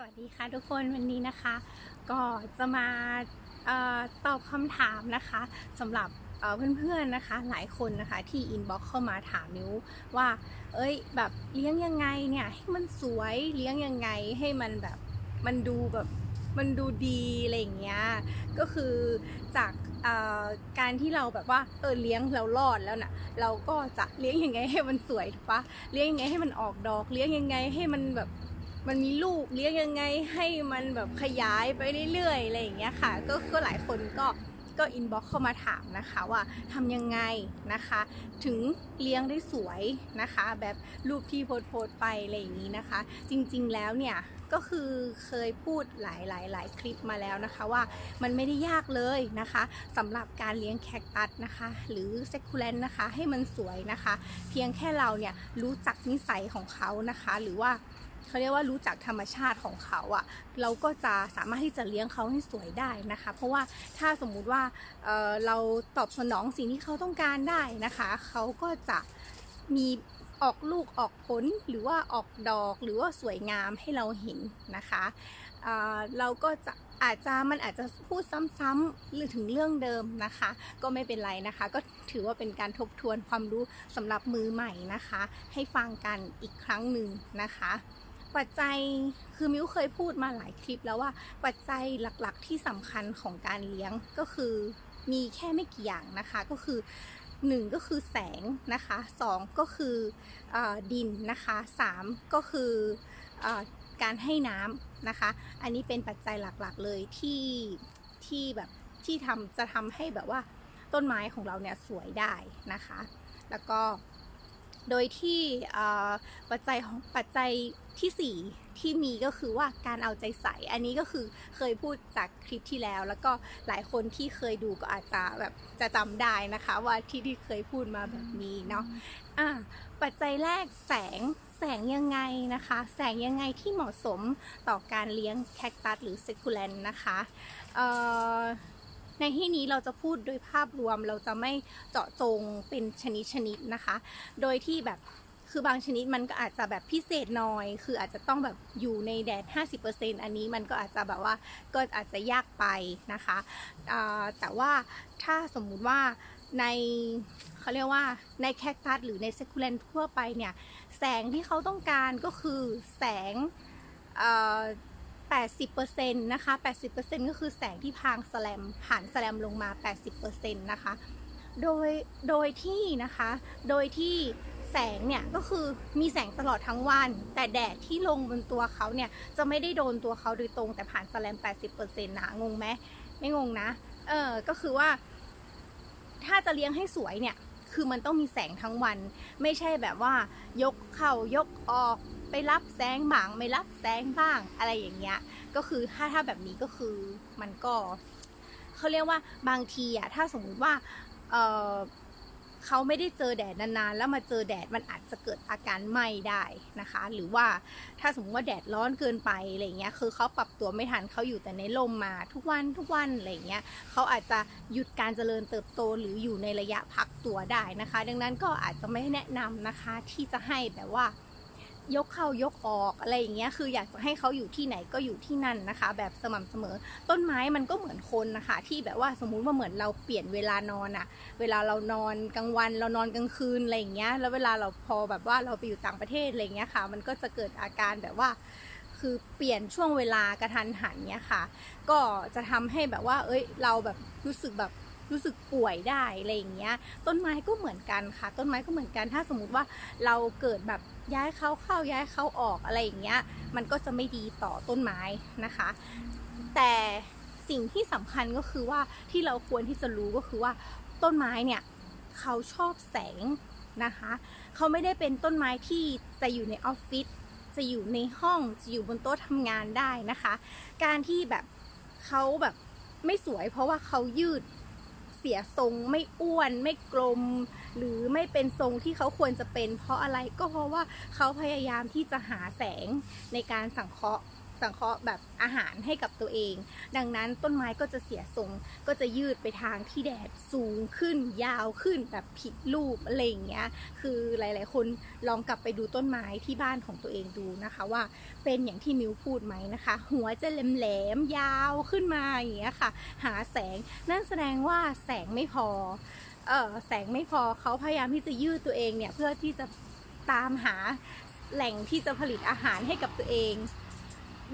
สวัสดีค่ะทุกคนวันนี้นะคะ ก็จะมาออตอบคำถามนะคะสำหรับเเพื่อนๆนะคะ หลายคนนะคะที่อินบ็อกเข้ามาถามนิ้วว่า เอ้ยแบบเลี้ยงยังไงเนี่ยให้มันสวยเลี้ยงยังไงให้มันแบบมันดูแบบมันดูดีอะไรอย่างเงี้ยก็คือจากการที่เราแบบว่าเออเลี้ยงเรารอดแล้วน่ะเราก็จะเลี้ยงยังไงให้มันสวยถูกปะเลี้ยงยังไงให้มันออกดอก เลี้ยงยังไงให้มันแบบ มันมีลูกเลี้ยงยังไงให้มันแบบขยายไปเรื่อยๆอะไรอย่างเงี้ยค่ะ ก็ก็หลายคนก็ก็อินบ็อกเข้ามาถามนะคะว่าทำยังไงนะคะ ถึงเลี้ยงได้สวยนะคะ แบบรูปที่โพสต์โพสไปอะไรอย่างนี้นะคะ จริงๆแล้วเนี่ยก็คือเคยพูดหลายหลายหลายคลิปมาแล้วนะคะว่ามันไม่ได้ยากเลยนะคะสำหรับการเลี้ยงแคคตัสนะคะ หรือเซคูเลนนะคะให้มันสวยนะคะ เพียงแค่เราเนี่ยรู้จักนิสัยของเขานะคะ หรือว่า เขาเรียกว่ารู้จักธรรมชาติของเขาอะ่ะ เราก็จะสามารถที่จะเลี้ยงเขาให้สวยได้นะคะ เพราะว่าถ้าสมมุติว่าเเราตอบสนองสิ่งที่เขาต้องการได้นะคะ เขาก็จะมีออกลูกออกผลหรือว่าออกดอกหรือว่าสวยงามให้เราเห็นนะคะเเราก็จะอาจจะมันอาจจะพูดซ้ำๆหรือถึงเรื่องเดิมนะคะ ก็ไม่เป็นไรนะคะ ก็ถือว่าเป็นการทบทวนความรู้สำหรับมือใหม่นะคะ ให้ฟังกันอีกครั้งหนึ่งนะคะ ปัจจัยคือมิวเคยพูดมาหลายคลิปแล้วว่าปัจจัยหลักๆที่สำคัญของการเลี้ยงก็คือมีแค่ไม่กี่อย่างนะคะก็คือหนึ่งก็คือแสงนะคะสองก็คืออดินนะคะสามก็คือออการให้น้ำนะคะ อันนี้เป็นปัจจัยหลักๆเลยที่ที่แบบที่ทำจะทำให้แบบว่าต้นไม้ของเราเนี่ยสวยได้นะคะ แล้วก็ โดยที่ปัจจัยของปัจจัยที่ 4 ที่มีก็คือว่าการเอาใจใส่ อันนี้ก็คือเคยพูดจากคลิปที่แล้ว แล้วก็หลายคนที่เคยดูก็อาจจะแบบจะจำได้นะคะ ว่าที่ที่เคยพูดมาแบบนี้เนาะอะปัจจัยแรกแสงแสงยังไงนะคะ แสงยังไงที่เหมาะสมต่อการเลี้ยงแคคตัสหรือเซคูเลนนะคะเอ่อ ในที่นี้เราจะพูดโดยภาพรวมเราจะไม่เจาะจงเป็นชนิดชนิดนะคะ โดยที่แบบคือบางชนิดมันก็อาจจะแบบพิเศษหน่อย คืออาจจะต้องแบบอยู่ในแดด 50%อันนี้มันก็อาจจะแบบว่าก็อาจจะยากไปนะคะแต่ว่าถ้าสมมุติว่าในเขาเรียกว่าในแคคตัสหรือในเซคูเลนทั่วไปเนี่ย แสงที่เขาต้องการก็คือแสง 80%นะคะ 80%ก็คือแสงที่พางสแลมผ่านสแลมลงมา 80%นะคะ โดย โดยที่นะคะ โดยที่แสงเนี่ยก็คือมีแสงตลอดทั้งวัน แต่แดดที่ลงบนตัวเขาเนี่ยจะไม่ได้โดนตัวเขาโดยตรงแต่ผ่านสแลม 80%นะงงไหมไม่งงนะ เออก็คือว่า ถ้าจะเลี้ยงให้สวยเนี่ย คือมันต้องมีแสงทั้งวัน ไม่ใช่แบบว่ายกเข้ายกออก ไปรับแสงบ้างไม่รับแสงบ้างอะไรอย่างเงี้ย ก็คือถ้าถ้าแบบนี้ก็คือมันก็เขาเรียกว่าบางทีอะถ้าสมมุติว่าเเขาไม่ได้เจอแดดนานๆ แล้วมาเจอแดดมันอาจจะเกิดอาการไหม้ได้นะคะ หรือว่าถ้าสมมติว่าแดดร้อนเกินไปอะไรเงี้ยคือเขาปรับตัวไม่ทันเขาอยู่แต่ในลมมาทุกวันทุกวันอะไรเงี้ยเขาอาจจะหยุดการเจริญเติบโตหรืออยู่ในระยะพักตัวได้นะคะ ดังนั้นก็อาจจะไม่แนะนำนะคะที่จะให้แบบว่า ยกเข้ายกออกอะไรอย่างเงี้ยคืออยากจะให้เขาอยู่ที่ไหนก็อยู่ที่นั่นนะคะ แบบสม่ำเสมอ ต้นไม้มันก็เหมือนคนนะคะ ที่แบบว่าสมมุติว่าเหมือนเราเปลี่ยนเวลานอนอะเวลาเรานอนกลางวัน เรานอนกลางคืนอะไรอย่างเงี้ยแล้วเวลาเราพอแบบว่าเราไปอยู่ต่างประเทศอะไรอย่างเงี้ยค่ะ มันก็จะเกิดอาการแบบว่าคือเปลี่ยนช่วงเวลากระทันหันเนี้ยค่ะ ก็จะทำให้แบบว่า เอ้ย เราแบบรู้สึกแบบ รู้สึกป่วยได้อะไรอย่างเงี้ย ต้นไม้ก็เหมือนกันค่ะ ต้นไม้ก็เหมือนกัน ถ้าสมมุติว่าเราเกิดแบบย้ายเขาเข้าย้ายเขาออกอะไรอย่างเงี้ย มันก็จะไม่ดีต่อต้นไม้นะคะ แต่สิ่งที่สำคัญก็คือว่าที่เราควรที่จะรู้ก็คือว่าต้นไม้เนี่ยเขาชอบแสงนะคะ เขาไม่ได้เป็นต้นไม้ที่จะอยู่ในออฟฟิศจะอยู่ในห้องจะอยู่บนโต๊ะทำงานได้นะคะ การที่แบบเขาแบบไม่สวยเพราะว่าเขายืด เสียทรงไม่อ้วนไม่กลม หรือไม่เป็นทรงที่เขาควรจะเป็น เพราะอะไรก็เพราะว่าเขาพยายามที่จะหาแสงในการสังเคราะห์ สังเคราะห์แบบอาหารให้กับตัวเอง ดังนั้นต้นไม้ก็จะเสียทรงก็จะยืดไปทางที่แดดสูงขึ้น ยาวขึ้นแบบผิดรูปอะไรอย่างเงี้ยคือหลาย ๆ คนลองกลับไปดูต้นไม้ที่บ้านของตัวเองดูนะคะว่าเป็นอย่างที่มิวพูดไหมนะคะ หัวจะแหลมๆยาวขึ้นมาอย่างเงี้ยค่ะ หาแสงนั่นแสดงว่าแสงไม่พอเออแสงไม่พอเขาพยายามที่จะยืดตัวเองเนี่ยเพื่อที่จะตามหาแหล่งที่จะผลิตอาหารให้กับตัวเอง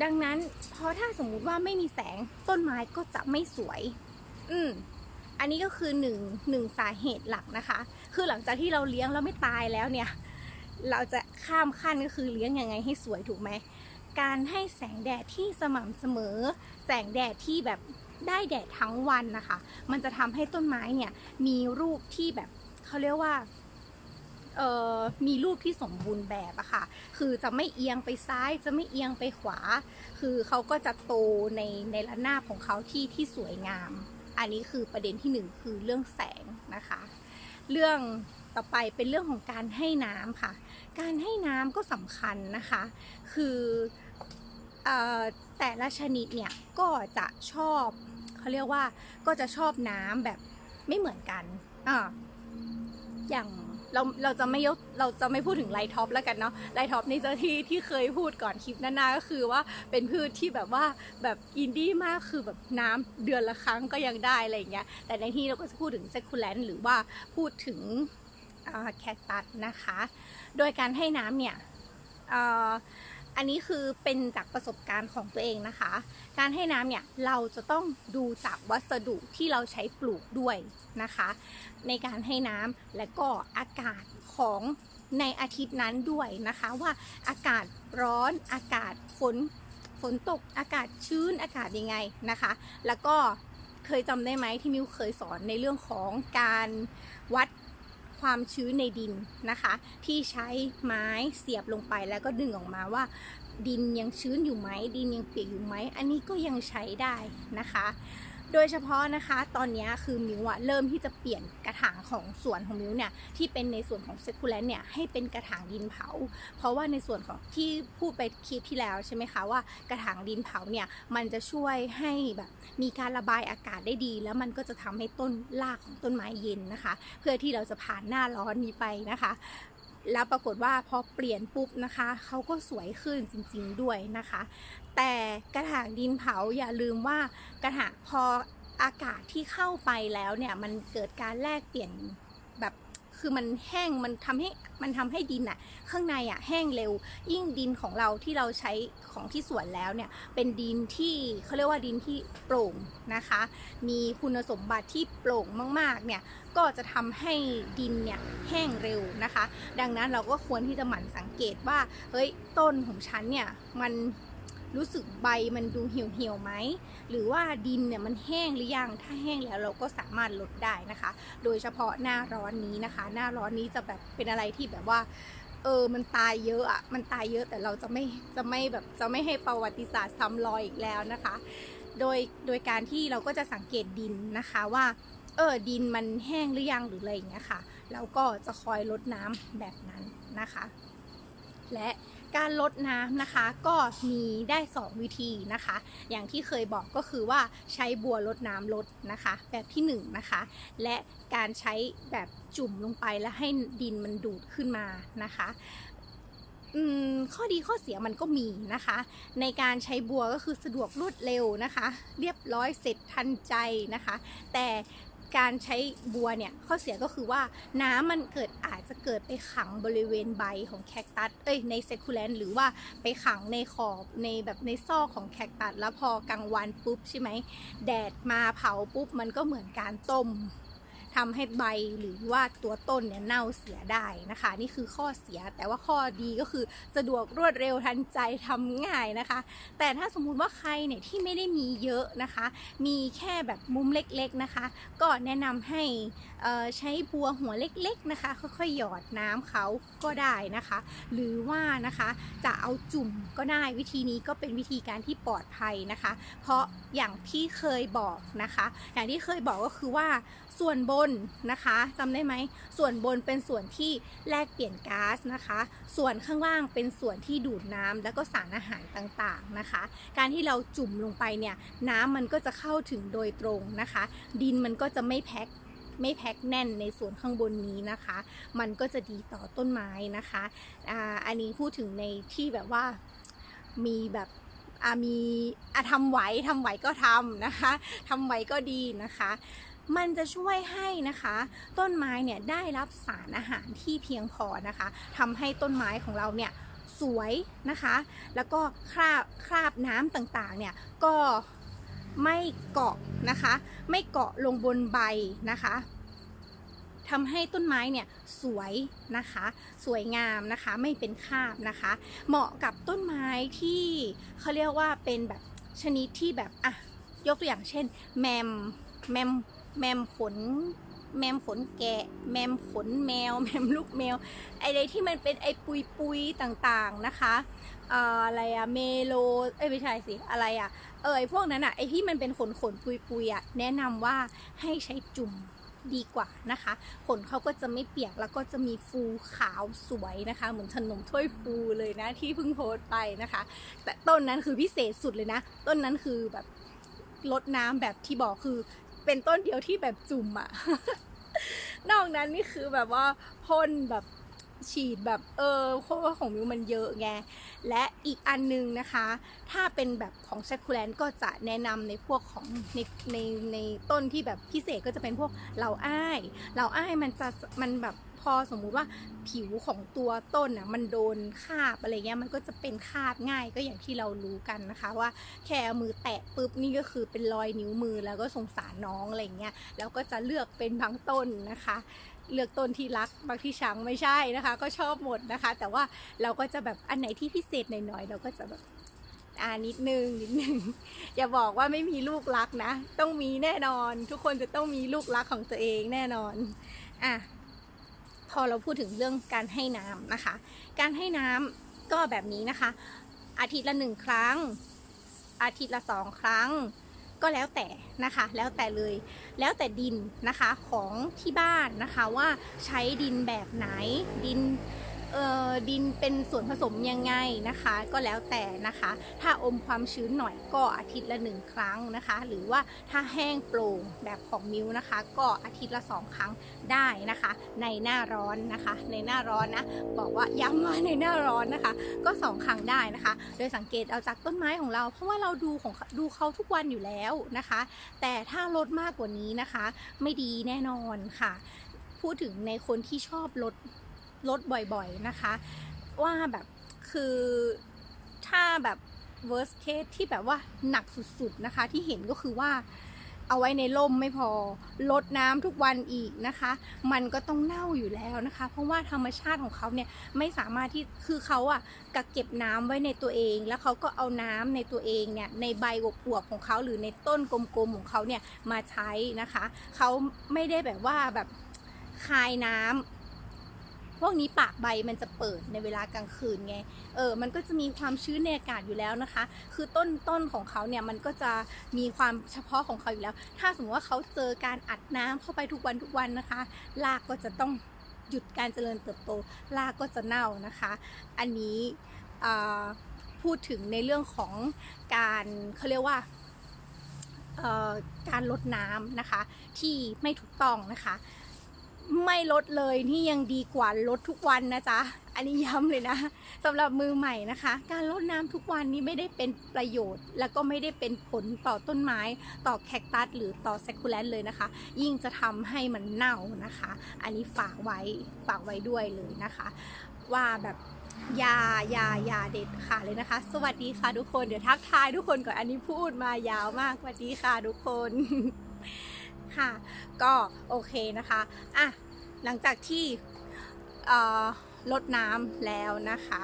ดังนั้นเพราะถ้าสมมุติว่าไม่มีแสงต้นไม้ก็จะไม่สวย อืมอันนี้ก็คือหนึ่งหนึ่งสาเหตุหลักนะคะ คือหลังจากที่เราเลี้ยงแล้วไม่ตายแล้วเนี่ย เราจะข้ามขั้นก็คือเลี้ยงยังไงให้สวยถูกไหม การให้แสงแดดที่สม่ำเสมอ แสงแดดที่แบบได้แดดทั้งวันนะคะ มันจะทำให้ต้นไม้เนี่ยมีรูปที่แบบเขาเรียกว่าเอ่อ มีรูปที่สมบูรณ์แบบอะค่ะ คือจะไม่เอียงไปซ้ายจะไม่เอียงไปขวา คือเขาก็จะโตในในระนาบของเขาที่ที่สวยงาม อันนี้คือประเด็นที่หนึ่งคือเรื่องแสงนะคะ เรื่องต่อไปเป็นเรื่องของการให้น้ำค่ะ การให้น้ำก็สำคัญนะคะ คือเอ่อแต่ละชนิดเนี่ยก็จะชอบเขาเรียกว่าก็จะชอบน้ำแบบไม่เหมือนกันอ่าอย่าง เราเราจะไม่ยกเราจะไม่พูดถึงไลท็อปแล้วกันเนาะไลท็อปนี่จะที่ที่เคยพูดก่อนคลิปหน้าๆก็คือว่าเป็นพืชที่แบบว่าแบบอินดี้มากคือแบบน้ำเดือนละครั้งก็ยังได้อะไรอย่างเงี้ยแต่ในที่เราก็จะพูดถึงเซคูแลนหรือว่าพูดถึงแคคตัสนะคะ โดยการให้น้ำเนี่ย อันนี้คือเป็นจากประสบการณ์ของตัวเองนะคะ การให้น้ำเนี่ยเราจะต้องดูจากวัสดุที่เราใช้ปลูกด้วยนะคะ ในการให้น้ำและก็อากาศของในอาทิตย์นั้นด้วยนะคะว่าอากาศร้อนอากาศฝนฝนตกอากาศชื้นอากาศยังไงนะคะ แล้วก็เคยจำได้ไหมที่มิวเคยสอนในเรื่องของการวัด ความชื้นในดินนะคะ ที่ใช้ไม้เสียบลงไปแล้วก็ดึงออกมาว่า ดินยังชื้นอยู่ไหมดินยังเปียกอยู่ไหมอันนี้ก็ยังใช้ได้นะคะ โดยเฉพาะนะคะตอนนี้คือมิวอะเริ่มที่จะเปลี่ยนกระถางของสวนของมิวเนี่ยที่เป็นในส่วนของเซคูแลนเนี่ยให้เป็นกระถางดินเผา เพราะว่าในส่วนของที่พูดไปคลิปที่แล้วใช่ไหมคะว่ากระถางดินเผาเนี่ยมันจะช่วยให้แบบมีการระบายอากาศได้ดี แล้วมันก็จะทำให้ต้นรากของต้นไม้เย็นนะคะ เพื่อที่เราจะผ่านหน้าร้อนนี้ไปนะคะแล้วปรากฏว่าพอเปลี่ยนปุ๊บนะคะ เขาก็สวยขึ้นจริงๆด้วยนะคะ แต่กระถางดินเผาอย่าลืมว่ากระถางพออากาศที่เข้าไปแล้วเนี่ยมันเกิดการแลกเปลี่ยนแบบคือมันแห้งมันทำให้มันทำให้ดินอะข้างในอะแห้งเร็ว ยิ่งดินของเราที่เราใช้ของที่สวนแล้วเนี่ยเป็นดินที่เขาเรียกว่าดินที่โปร่งนะคะ มีคุณสมบัติที่โปร่งมากๆเนี่ยก็จะทำให้ดินเนี่ยแห้งเร็วนะคะ ดังนั้นเราก็ควรที่จะหมั่นสังเกตว่าเฮ้ยต้นของฉันเนี่ยมัน รู้สึกใบมันดูเหี่ยวเหี่ยวไหมหรือว่าดินเนี่ยมันแห้งหรือยังถ้าแห้งแล้วเราก็สามารถลดได้นะคะ โดยเฉพาะหน้าร้อนนี้นะคะ หน้าร้อนนี้จะแบบเป็นอะไรที่แบบว่าเออ มันตายเยอะอะ มันตายเยอะแต่เราจะไม่ จะไม่แบบจะไม่ให้ประวัติศาสตร์ซ้ำรอยอีกแล้วนะคะ โดย โดยการที่เราก็จะสังเกตดินนะคะว่า เออ ดินมันแห้งหรือยังหรืออะไรอย่างเงี้ยค่ะเราก็จะคอยลดน้ำแบบนั้นนะคะ และ การลดน้ำนะคะ ก็มีได้ 2 วิธีนะคะ อย่างที่เคยบอกก็คือว่าใช้บัวลดน้ำลดนะคะ แบบที่1นงนะคะ และการใช้แบบจุ่มลงไปแล้วให้ดินมันดูดขึ้นมานะคะข้อดีข้อเสียมันก็มีนะคะ ในการใช้บัวก็คือสะดวกรวดเร็วนะคะ เรียบร้อยเสร็จทันใจนะคะ แต่ การใช้บัวเนี่ยข้อเสียก็คือว่าน้ำมันเกิดอาจจะเกิดไปขังบริเวณใบของแคคตัสเอ้ยในเซคูแลนหรือว่าไปขังในขอบในแบบในซอกของแคคตัสแล้วพอกลางวันปุ๊บใช่ไหมแดดมาเผาปุ๊บมันก็เหมือนการต้ม ทำให้ใบหรือว่าตัวต้นเนี่ยเน่าเสียได้นะคะ นี่คือข้อเสียแต่ว่าข้อดีก็คือสะดวกรวดเร็วทันใจทำง่ายนะคะ แต่ถ้าสมมุติว่าใครเนี่ยที่ไม่ได้มีเยอะนะคะ มีแค่แบบมุมเล็กๆนะคะ ก็แนะนำให้ ใช้บัวหัวเล็กๆนะคะ ค่อยๆหยอดน้ำเขาก็ได้นะคะ หรือว่านะคะจะเอาจุ่มก็ได้วิธีนี้ก็เป็นวิธีการที่ปลอดภัยนะคะ เพราะอย่างที่เคยบอกนะคะ อย่างที่เคยบอกก็คือว่าส่วนบนนะคะจำได้ไหมส่วนบนเป็นส่วนที่แลกเปลี่ยนก๊าซนะคะ ส่วนข้างล่างเป็นส่วนที่ดูดน้ำแล้วก็สารอาหารต่างๆนะคะ การที่เราจุ่มลงไปเนี่ยน้ำมันก็จะเข้าถึงโดยตรงนะคะ ดินมันก็จะไม่แพ็ค ไม่แพ็คแน่นในส่วนข้างบนนี้นะคะ มันก็จะดีต่อต้นไม้นะคะอ่าอันนี้พูดถึงในที่แบบว่ามีแบบอ่ามีอะทำไหวทำไหวก็ทำนะคะทำไหวก็ดีนะคะมันจะช่วยให้นะคะ ต้นไม้เนี่ยได้รับสารอาหารที่เพียงพอนะคะทำให้ต้นไม้ของเราเนี่ยสวยนะคะ แล้วก็คราบคราบน้ำต่างๆเนี่ยก็ ไม่เกาะนะคะ ไม่เกาะลงบนใบนะคะทำให้ต้นไม้เนี่ยสวยนะคะ สวยงามนะคะ ไม่เป็นคาบนะคะ เหมาะกับต้นไม้ที่เขาเรียกว่าเป็นแบบชนิดที่แบบอะยกตัวอย่างเช่น แมมแมมแมมขนแมมขนแกะ แมมขนแมว แมมลูกแมวไอ้ใดที่มันเป็นไอ้ปุยปุยต่างๆนะคะเอ่ออะไรอะเมโลเอ้ยไม่ใช่สิอะไรอะ เออพวกนั้นอะไอที่มันเป็นขนขนปุยปุยอะแนะนำว่าให้ใช้จุ่มดีกว่านะคะ ขนเขาก็จะไม่เปียกแล้วก็จะมีฟูขาวสวยนะคะ เหมือนขนมถ้วยฟูเลยนะที่เพิ่งโพสต์ไปนะคะ แต่ต้นนั้นคือพิเศษสุดเลยนะ ต้นนั้นคือแบบลดน้ำแบบที่บอกคือ เป็นต้นเดียวที่แบบจุ่มอะนอกนั้นนี่คือแบบว่าพ่นแบบ ฉีดแบบเออเพราะว่าของมิวมันเยอะไง และอีกอันนึงนะคะ ถ้าเป็นแบบของแซคูแลนก็จะแนะนำในพวกของในในในต้นที่แบบพิเศษก็จะเป็นพวกเหล่าอ้ายเหล่าอ้ายมันจะมันแบบพอสมมุติว่าผิวของตัวต้นอะมันโดนคาบอะไรเงี้ยมันก็จะเป็นคาบง่ายก็อย่างที่เรารู้กันนะคะว่าแค่มือแตะปุ๊บนี่ก็คือเป็นรอยนิ้วมือแล้วก็สงสารน้องอะไรเงี้ยแล้วก็จะเลือกเป็นบางต้นนะคะ เลือกต้นที่รักบางที่ชังไม่ใช่นะคะ ก็ชอบหมดนะคะ แต่ว่าเราก็จะแบบอันไหนที่พิเศษหน่อยๆเราก็จะแบบอ่านิดนึงนิดนึงอย่าบอกว่าไม่มีลูกรักนะ ต้องมีแน่นอน ทุกคนจะต้องมีลูกรักของตัวเองแน่นอนอะพอเราพูดถึงเรื่องการให้น้ำนะคะ การให้น้ำก็แบบนี้นะคะ อาทิตย์ละหนึ่งครั้ง อาทิตย์ละสองครั้ง ก็แล้วแต่นะคะ แล้วแต่เลยแล้วแต่ดินนะคะของที่บ้านนะคะว่าใช้ดินแบบไหนดิน ดินเป็นส่วนผสมยังไงนะคะ ก็แล้วแต่นะคะ ถ้าอมความชื้นหน่อยก็อาทิตย์ละหนึ่งครั้งนะคะ หรือว่าถ้าแห้งโปร่งแบบของมิวนะคะ ก็อาทิตย์ละสองครั้งได้นะคะ ในหน้าร้อนนะคะ ในหน้าร้อนนะบอกว่าย้ำว่าในหน้าร้อนนะคะ ก็สองครั้งได้นะคะ โดยสังเกตเอาจากต้นไม้ของเรา เพราะว่าเราดูของดูเขาทุกวันอยู่แล้วนะคะ แต่ถ้าลดมากกว่านี้นะคะ ไม่ดีแน่นอนค่ะ พูดถึงในคนที่ชอบลด ลดบ่อยๆนะคะ ว่าแบบคือถ้าแบบ worst case ที่แบบว่าหนักสุดๆนะคะ ที่เห็นก็คือว่าเอาไว้ในร่มไม่พอลดน้ำทุกวันอีกนะคะ มันก็ต้องเน่าอยู่แล้วนะคะ เพราะว่าธรรมชาติของเขาเนี่ยไม่สามารถที่คือเขาอะกักเก็บน้ำไว้ในตัวเอง แล้วเขาก็เอาน้ำในตัวเองเนี่ยในใบอวบของเขาหรือในต้นกลมๆของเขาเนี่ยมาใช้นะคะ เขาไม่ได้แบบว่าแบบคายน้ำ พวกนี้ปากใบมันจะเปิดในเวลากลางคืนไง เออ มันก็จะมีความชื้นในอากาศอยู่แล้วนะคะ คือต้นต้นของเขาเนี่ยมันก็จะมีความเฉพาะของเขาอยู่แล้ว ถ้าสมมติว่าเขาเจอการอัดน้ำเข้าไปทุกวันทุกวันนะคะรากก็จะต้องหยุดการเจริญเติบโตรากก็จะเน่านะคะ อันนี้พูดถึงในเรื่องของการเขาเรียกว่าการลดน้ำนะคะ ที่ไม่ถูกต้องนะคะ ไม่ลดเลยนี่ยังดีกว่าลดทุกวันนะจ๊ะ อันนี้ย้ำเลยนะสำหรับมือใหม่นะคะ การลดน้ำทุกวันนี้ไม่ได้เป็นประโยชน์ แล้วก็ไม่ได้เป็นผลต่อต้นไม้ ต่อแคคตัสหรือต่อแซคูแลนเลยนะคะ ยิ่งจะทำให้มันเน่านะคะ อันนี้ฝากไว้ฝากไว้ด้วยเลยนะคะ ว่าแบบยายายาเด็ดค่ะเลยนะคะ สวัสดีค่ะทุกคนเดี๋ยวทักทายทุกคนก่อนอันนี้พูดมายาวมากสวัสดีค่ะทุกคน ค่ะ ก็โอเคนะคะอะหลังจากที่ลดน้ำแล้วนะคะ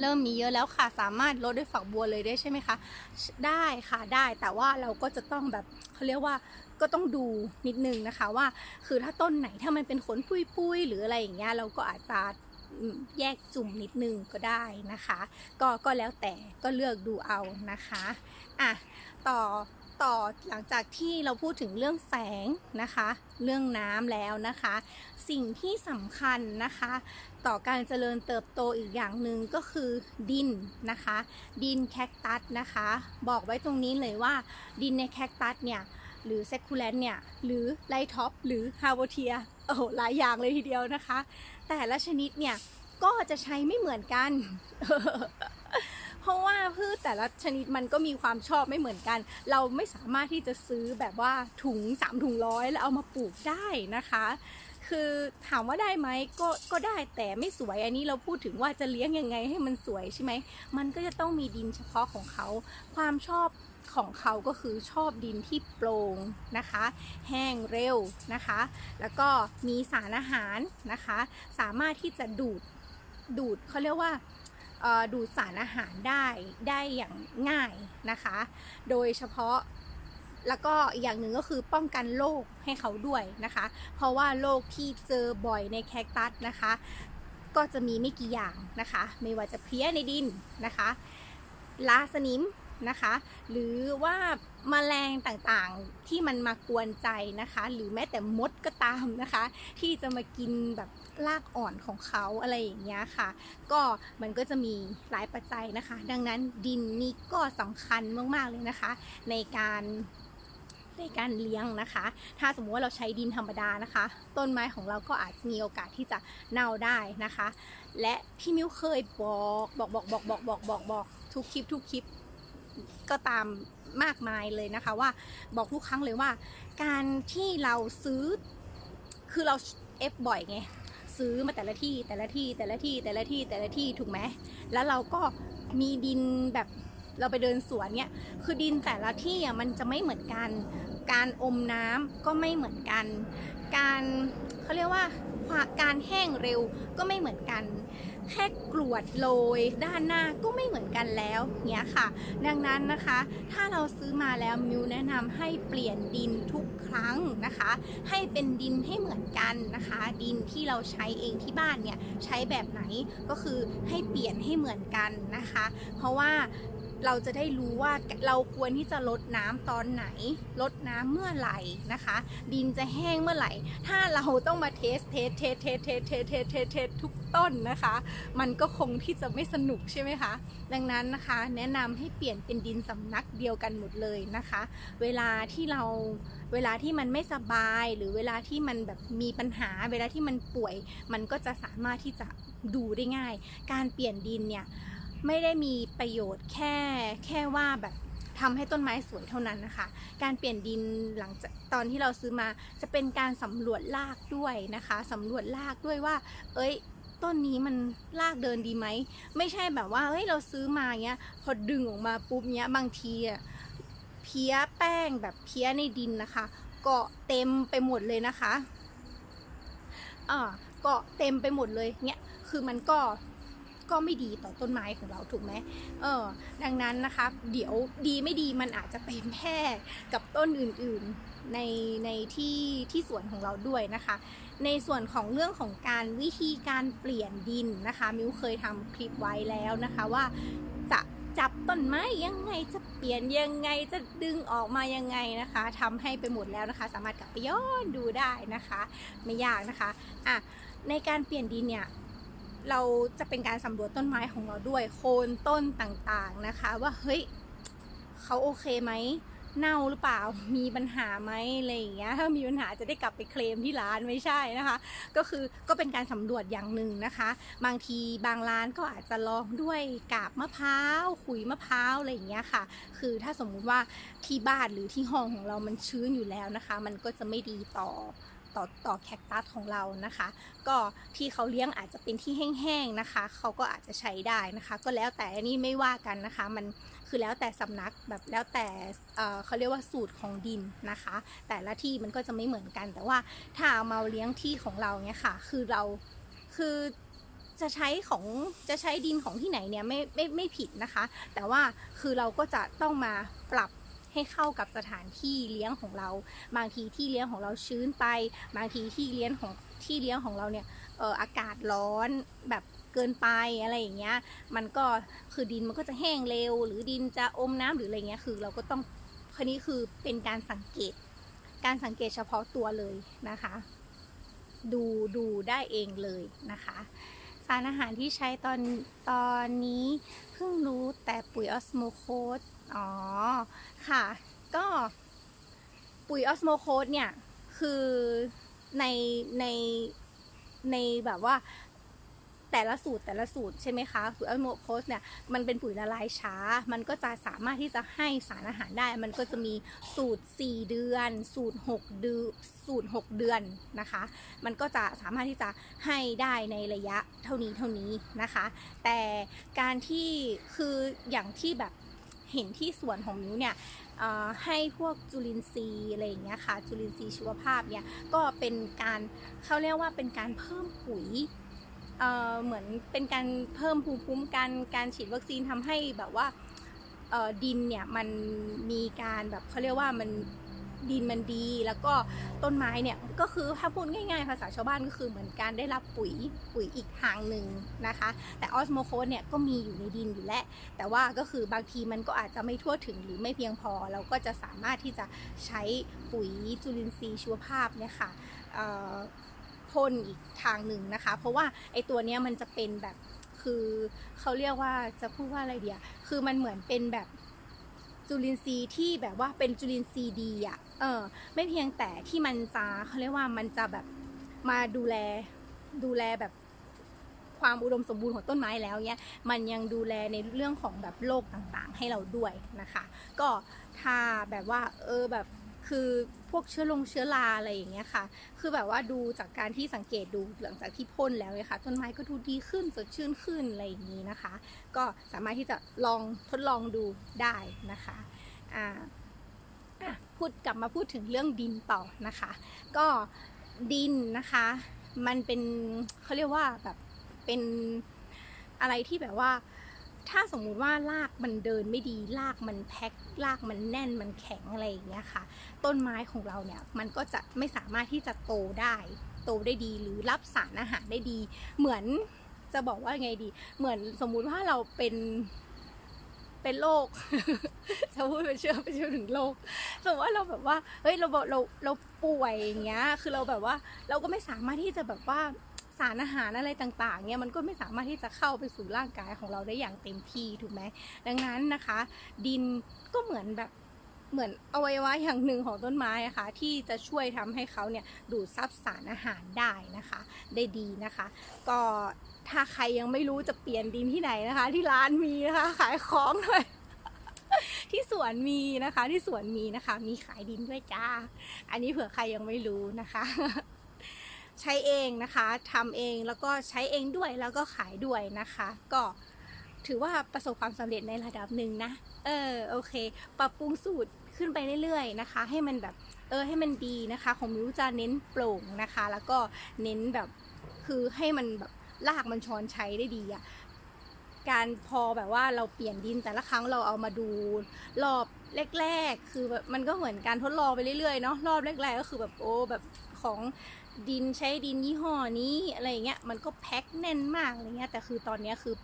เริ่มมีเยอะแล้วค่ะ สามารถลดด้วยฝักบัวเลยได้ใช่ไหมคะ ได้ค่ะได้แต่ว่าเราก็จะต้องแบบเขาเรียกว่าก็ต้องดูนิดนึงนะคะว่า คือถ้าต้นไหนถ้ามันเป็นขนปุยๆหรืออะไรอย่างเงี้ยเราก็อาจจะแยกจุ่มนิดนึงก็ได้นะคะ ก็ก็แล้วแต่ก็เลือกดูเอานะคะอะต่อ ต่อหลังจากที่เราพูดถึงเรื่องแสงนะคะ เรื่องน้ำแล้วนะคะ สิ่งที่สำคัญนะคะ ต่อการเจริญเติบโตอีกอย่างหนึ่งก็คือดินนะคะ ดินแคคตัสนะคะ บอกไว้ตรงนี้เลยว่าดินในแคคตัสเนี่ยหรือเซคูแลนเนี่ยหรือไลท็อปหรือฮาวเทียโอ้หลายอย่างเลยทีเดียวนะคะ แต่ละชนิดเนี่ยก็จะใช้ไม่เหมือนกัน เพราะว่า พืชแต่ละชนิดมันก็มีความชอบไม่เหมือนกัน เราไม่สามารถที่จะซื้อแบบว่าถุงสามถุงร้อยแล้วเอามาปลูกได้นะคะ คือถามว่าได้ไหมก็ก็ได้แต่ไม่สวยอันนี้เราพูดถึงว่าจะเลี้ยงยังไงให้มันสวยใช่ไหมมันก็จะต้องมีดินเฉพาะของเขา ความชอบของเขาก็คือชอบดินที่โปร่งนะคะ แห้งเร็วนะคะ แล้วก็มีสารอาหารนะคะ สามารถที่จะดูดดูดเขาเรียกว่า ดูดสารอาหารได้ได้อย่างง่ายนะคะ โดยเฉพาะแล้วก็อย่างหนึ่งก็คือป้องกันโรคให้เขาด้วยนะคะ เพราะว่าโรคที่เจอบ่อยในแคคตัสนะคะ ก็จะมีไม่กี่อย่างนะคะ ไม่ว่าจะเพลี้ยในดินนะคะลาสนิม นะคะ หรือว่าแมลงต่างๆที่มันมากวนใจนะคะ หรือแม้แต่มดก็ตามนะคะ ที่จะมากินแบบรากอ่อนของเขาอะไรอย่างเงี้ยค่ะ ก็มันก็จะมีหลายปัจจัยนะคะ ดังนั้นดินนี่ก็สำคัญมากๆเลยนะคะ ในการในการเลี้ยงนะคะ ถ้าสมมติว่าเราใช้ดินธรรมดานะคะ ต้นไม้ของเราก็อาจจะมีโอกาสที่จะเน่าได้นะคะ และพี่มิ้วเคยบอกบอกบอกบอกบอกบอกบอกบอกทุกคลิปทุกคลิป ก็ตามมากมายเลยนะคะว่าบอกทุกครั้งเลยว่า การที่เราซื้อคือเราเอฟบ่อยไงซื้อมาแต่ละที่แต่ละที่แต่ละที่แต่ละที่แต่ละที่ถูกไหมแล้วเราก็มีดินแบบเราไปเดินสวนเนี่ยคือดินแต่ละที่อะมันจะไม่เหมือนกัน การอมน้ำก็ไม่เหมือนกัน การเขาเรียกว่าการแห้งเร็วก็ไม่เหมือนกัน แค่กรวดโรยด้านหน้าก็ไม่เหมือนกันแล้วเนี้ยค่ะ ดังนั้นนะคะ ถ้าเราซื้อมาแล้วมิวแนะนำให้เปลี่ยนดินทุกครั้งนะคะ ให้เป็นดินให้เหมือนกันนะคะ ดินที่เราใช้เองที่บ้านเนี่ยใช้แบบไหนก็คือให้เปลี่ยนให้เหมือนกันนะคะ เพราะว่า เราจะได้รู้ว่าเราควรที่จะลดน้ำตอนไหน ลดน้ำเมื่อไหร่นะคะ ดินจะแห้งเมื่อไหร่ ถ้าเราต้องมาเทสเทสเทสเทสเทสเทสเทสเทสเทสทุกต้นนะคะ มันก็คงที่จะไม่สนุกใช่ไหมคะ ดังนั้นนะคะ แนะนำให้เปลี่ยนเป็นดินสำนักเดียวกันหมดเลยนะคะ เวลาที่เราเวลาที่มันไม่สบายหรือเวลาที่มันแบบมีปัญหา เวลาที่มันป่วย มันก็จะสามารถที่จะดูได้ง่าย การเปลี่ยนดินเนี่ย ไม่ได้มีประโยชน์แค่แค่ว่าแบบทำให้ต้นไม้สวยเท่านั้นนะคะ การเปลี่ยนดินหลังจากตอนที่เราซื้อมาจะเป็นการสำรวจรากด้วยนะคะสำรวจรากด้วยว่า เอ้ย ต้นนี้มันรากเดินดีไหม ไม่ใช่แบบว่า เฮ้ย เราซื้อมาเงี้ย พอดึงออกมาปุ๊บเนี้ย บางทีอะเพี้ยแป้งแบบเพี้ยในดินนะคะ เกาะเต็มไปหมดเลยนะคะอ่าเกาะเต็มไปหมดเลยเนี้ย คือมันก็ ก็ไม่ดีต่อต้นไม้ของเราถูกไหมเออ ดังนั้นนะคะ เดี๋ยวดีไม่ดีมันอาจจะไปแพร่กับต้นอื่นๆในในที่ที่สวนของเราด้วยนะคะ ในส่วนของเรื่องของการวิธีการเปลี่ยนดินนะคะ มิวเคยทำคลิปไว้แล้วนะคะว่าจะจับต้นไม้ยังไงจะเปลี่ยนยังไงจะดึงออกมายังไงนะคะทำให้ไปหมดแล้วนะคะ สามารถกลับไปย้อนดูได้นะคะ ไม่ยากนะคะอะในการเปลี่ยนดินเนี่ย เราจะเป็นการสำรวจต้นไม้ของเราด้วยโคนต้นต่างๆนะคะ ว่าเฮ้ยเขาโอเคไหมเน่าหรือเปล่ามีปัญหาไหมอะไรอย่างเงี้ยถ้ามีปัญหาจะได้กลับไปเคลมที่ร้านไม่ใช่นะคะ ก็คือก็เป็นการสำรวจอย่างหนึ่งนะคะ บางทีบางร้านก็อาจจะลองด้วยกาบมะพร้าวขุยมะพร้าวอะไรอย่างเงี้ยค่ะ คือถ้าสมมุติว่าที่บ้านหรือที่ห้องของเรามันชื้นอยู่แล้วนะคะ มันก็จะไม่ดีต่อ ต่อต่อแคคตัสของเรานะคะ ก็ที่เขาเลี้ยงอาจจะเป็นที่แห้งๆนะคะ เขาก็อาจจะใช้ได้นะคะ ก็แล้วแต่อันนี้ไม่ว่ากันนะคะ มันคือแล้วแต่สำนักแบบแล้วแต่เเขาเรียกว่าสูตรของดินนะคะ แต่ละที่มันก็จะไม่เหมือนกัน แต่ว่าถ้าเอามาเลี้ยงที่ของเราเนี่ยค่ะ คือเราคือจะใช้ของจะใช้ดินของที่ไหนเนี่ยไม่ไม่ไม่ผิดนะคะ แต่ว่าคือเราก็จะต้องมาปรับ ให้เข้ากับสถานที่เลี้ยงของเรา บางทีที่เลี้ยงของเราชื้นไป บางทีที่เลี้ยงของที่เลี้ยงของเราเนี่ยเอออากาศร้อนแบบเกินไปอะไรอย่างเงี้ย มันก็คือดินมันก็จะแห้งเร็ว หรือดินจะอมน้ำหรืออะไรเงี้ยคือ เราก็ต้องคันนี้คือเป็นการสังเกต การสังเกตเฉพาะตัวเลยนะคะ ดูดูได้เองเลยนะคะารอาหารที่ใช้ตอนตอนนี้เพิ่งรู้แต่ปุ๋ยออสโมโคสอ๋อ ค่ะ ก็ปุ๋ยออสโมโคสเนี่ย คือในในในแบบว่า แต่ละสูตรแต่ละสูตรใช่ไหมคะปุ๋ยอโมโคสเนี่ยมันเป็นปุ๋ยละลายช้า มันก็จะสามารถที่จะให้สารอาหารได้ มันก็จะมีสูตร 4 เดือน สูตร 6 เดือนสูตร 6 เดือนนะคะ มันก็จะสามารถที่จะให้ได้ในระยะเท่านี้เท่านี้นะคะ แต่การที่คืออย่างที่แบบเห็นที่สวนของมิวเนี่ยให้พวกจุลินทรีย์อะไรอย่างเงี้ยค่ะ จุลินทรีย์ชีวภาพเนี่ยก็เป็นการเขาเรียกว่าเป็นการเพิ่มปุ๋ย เอ่อเหมือนเป็นการเพิ่มภูมิคุ้มกันการฉีดวัคซีนทำให้แบบว่าเอ่อดินเนี่ยมันมีการแบบเขาเรียกว่ามันดินมันดีแล้วก็ต้นไม้เนี่ยก็คือถ้าพูดง่ายๆ ภาษาชาวบ้านก็คือเหมือนการได้รับปุ๋ยปุ๋ยอีกทางหนึ่งนะคะ แต่ออสโมโคสเนี่ยก็มีอยู่ในดินอยู่แล้วแต่ว่าก็คือบางทีมันก็อาจจะไม่ทั่วถึงหรือไม่เพียงพอ เราก็จะสามารถที่จะใช้ปุ๋ยจุลินทรีย์ชีวภาพเนี่ยค่ะ พ่นอีกทางหนึ่งนะคะ เพราะว่าไอตัวเนี้ยมันจะเป็นแบบคือเขาเรียกว่าจะพูดว่าอะไรเดียคือมันเหมือนเป็นแบบจุลินทรีย์ที่แบบว่าเป็นจุลินทรีย์ดีอะเออ ไม่เพียงแต่ที่มันจะเขาเรียกว่ามันจะแบบมาดูแลดูแลแบบความอุดมสมบูรณ์ของต้นไม้แล้วเนี่ยมันยังดูแลในเรื่องของแบบโรคต่างๆ ให้เราด้วยนะคะ ก็ถ้าแบบว่าเออแบบ คือพวกเชื้อลงเชื้อราอะไรอย่างเงี้ยค่ะ คือแบบว่าดูจากการที่สังเกตดูหลังจากที่พ่นแล้วเนี่ยค่ะต้นไม้ก็ดูดีขึ้นสดชื่นขึ้นอะไรอย่างนี้นะคะ ก็สามารถที่จะลองทดลองดูได้นะคะอ่าอะพูดกลับมาพูดถึงเรื่องดินต่อนะคะ ก็ดินนะคะ มันเป็นเขาเรียกว่าแบบเป็นอะไรที่แบบว่า ถ้าสมมุติว่ารากมันเดินไม่ดีรากมันแพ็ครากมันแน่นมันแข็งอะไรอย่างเงี้ยค่ะ ต้นไม้ของเราเนี่ยมันก็จะไม่สามารถที่จะโตได้ โตได้ดีหรือรับสารอาหารได้ดี เหมือนจะบอกว่าไงดี เหมือนสมมุติว่าเราเป็นเป็นโรคจะพูดไปเชื่อไปเชื่อถึงโรคสมมติว่าเราแบบว่าเฮ้ยเราเราเราป่วยอย่างเงี้ย คือเราแบบว่าเราก็ไม่สามารถที่จะแบบว่า สารอาหารอะไรต่างๆเนี่ยมันก็ไม่สามารถที่จะเข้าไปสู่ร่างกายของเราได้อย่างเต็มที่ถูกไหมดังนั้นนะคะ ดินก็เหมือนแบบเหมือนอวัยวะอย่างหนึ่งของต้นไม้อะคะที่จะช่วยทำให้เขาเนี่ยดูดซับสารอาหารได้นะคะ ได้ดีนะคะ ก็ถ้าใครยังไม่รู้จะเปลี่ยนดินที่ไหนนะคะ ที่ร้านมีนะคะ ขายของหน่อยที่สวนมีนะคะที่สวนมีนะคะ มีขายดินด้วยจ้า อันนี้เผื่อใครยังไม่รู้นะคะ ใช้เองนะคะทำเองแล้วก็ใช้เองด้วยแล้วก็ขายด้วยนะคะ ก็ถือว่าประสบความสำเร็จในระดับหนึ่งนะ เออโอเค ปรับปรุงสูตรขึ้นไปเรื่อยๆนะคะ ให้มันแบบเออให้มันดีนะคะของมิวจะเน้นโปร่งนะคะ แล้วก็เน้นแบบคือให้มันแบบลากมันช้อนใช้ได้ดีอะการพอแบบว่าเราเปลี่ยนดินแต่ละครั้งเราเอามาดูรอบแรก ๆ คือแบบมันก็เหมือนการทดลองไปเรื่อยๆเนาะรอบแรกๆก็คือแบบโอ้แบบของ ดินใช้ดินยี่ห้อนี้อะไรอย่างเงี้ยมันก็แพ็คแน่นมากอะไรเงี้ยแต่คือตอนเนี้ยคือ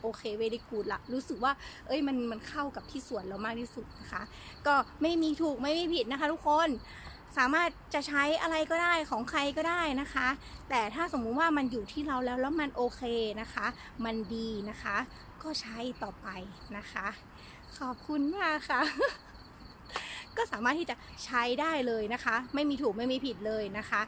โอเคเวดีกูดละรู้สึกว่า เอ้ยมันมันเข้ากับที่สวนเรามากที่สุดนะคะ ก็ไม่มีถูกไม่มีผิดนะคะ ทุกคนสามารถจะใช้อะไรก็ได้ของใครก็ได้นะคะ แต่ถ้าสมมุติว่ามันอยู่ที่เราแล้วแล้วมันโอเคนะคะ มันดีนะคะ ก็ใช้ต่อไปนะคะ ขอบคุณมากค่ะ ก็สามารถที่จะใช้ได้เลยนะคะ ไม่มีถูกไม่มีผิดเลยนะคะ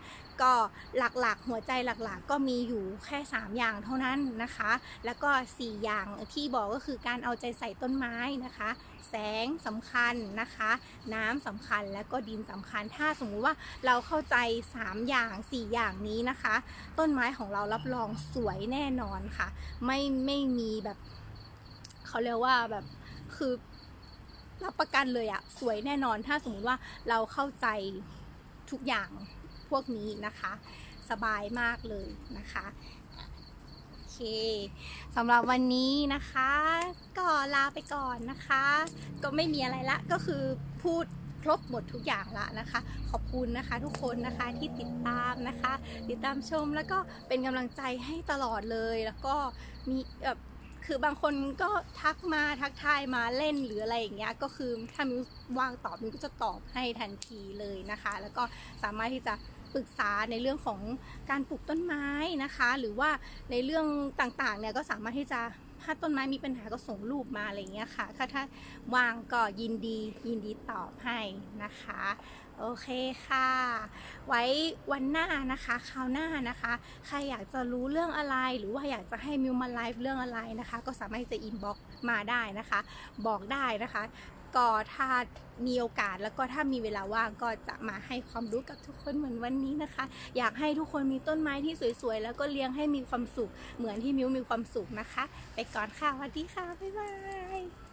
ก็หลักๆ หัวใจหลักๆ ก็มีอยู่แค่ 3 อย่างเท่านั้นนะคะ แล้วก็ 4 อย่างที่บอกก็คือการเอาใจใส่ต้นไม้นะคะ แสงสำคัญนะคะ น้ำสำคัญและก็ดินสำคัญ ถ้าสมมุติว่าเราเข้าใจ 3 อย่าง 4 อย่างนี้นะคะ ต้นไม้ของเรารับรองสวยแน่นอนค่ะ ไม่ไม่มีแบบเขาเรียกว่าแบบคือ รับประกันเลยอะสวยแน่นอนถ้าสมมุติว่าเราเข้าใจทุกอย่างพวกนี้นะคะ สบายมากเลยนะคะโอเคสำหรับวันนี้นะคะ ก็ลาไปก่อนนะคะ ก็ไม่มีอะไรละก็คือพูดครบหมดทุกอย่างละนะคะ ขอบคุณนะคะทุกคนนะคะที่ติดตามนะคะ ติดตามชมแล้วก็เป็นกำลังใจให้ตลอดเลยแล้วก็มีแบบ คือบางคนก็ทักมาทักทายมาเล่นหรืออะไรอย่างเงี้ยก็คือถ้ามิวว่างตอบมิวก็จะตอบให้ทันทีเลยนะคะ แล้วก็สามารถที่จะปรึกษาในเรื่องของการปลูกต้นไม้นะคะ หรือว่าในเรื่องต่างๆเนี่ยก็สามารถที่จะถ้าต้นไม้มีปัญหาก็ส่งรูปมาอะไรอย่างเงี้ยค่ะถ้าถ้าว่างก็ยินดียินดีตอบให้นะคะ โอเคค่ะ ไว้วันหน้านะคะ คราวหน้านะคะ ใครอยากจะรู้เรื่องอะไรหรือว่าอยากจะให้มิวมาไลฟ์เรื่องอะไรนะคะ ก็สามารถจะอินบ็อกมาได้นะคะ บอกได้นะคะ ก็ถ้ามีโอกาสแล้วก็ถ้ามีเวลาว่างก็จะมาให้ความรู้กับทุกคนเหมือนวันนี้นะคะ อยากให้ทุกคนมีต้นไม้ที่สวยๆ แล้วก็เลี้ยงให้มีความสุข เหมือนที่มิวมีความสุขนะคะ ไปก่อนค่ะสวัสดีค่ะบ๊ายบาย